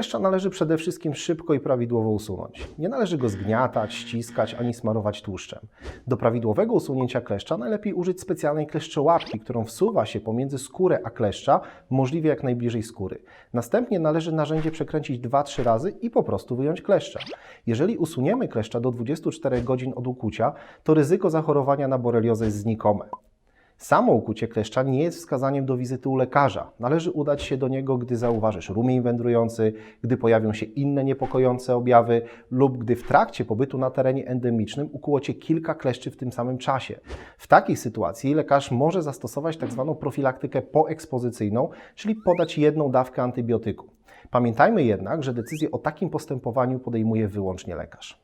Kleszcza należy przede wszystkim szybko i prawidłowo usunąć. Nie należy go zgniatać, ściskać ani smarować tłuszczem. Do prawidłowego usunięcia kleszcza najlepiej użyć specjalnej kleszczołapki, którą wsuwa się pomiędzy skórę a kleszcza, możliwie jak najbliżej skóry. Następnie należy narzędzie przekręcić 2-3 razy i po prostu wyjąć kleszcza. Jeżeli usuniemy kleszcza do 24 godzin od ukucia, to ryzyko zachorowania na boreliozę jest znikome. Samo ukucie kleszcza nie jest wskazaniem do wizyty u lekarza. Należy udać się do niego, gdy zauważysz rumień wędrujący, gdy pojawią się inne niepokojące objawy lub gdy w trakcie pobytu na terenie endemicznym ukuło Cię kilka kleszczy w tym samym czasie. W takiej sytuacji lekarz może zastosować tzw. profilaktykę poekspozycyjną, czyli podać jedną dawkę antybiotyku. Pamiętajmy jednak, że decyzję o takim postępowaniu podejmuje wyłącznie lekarz.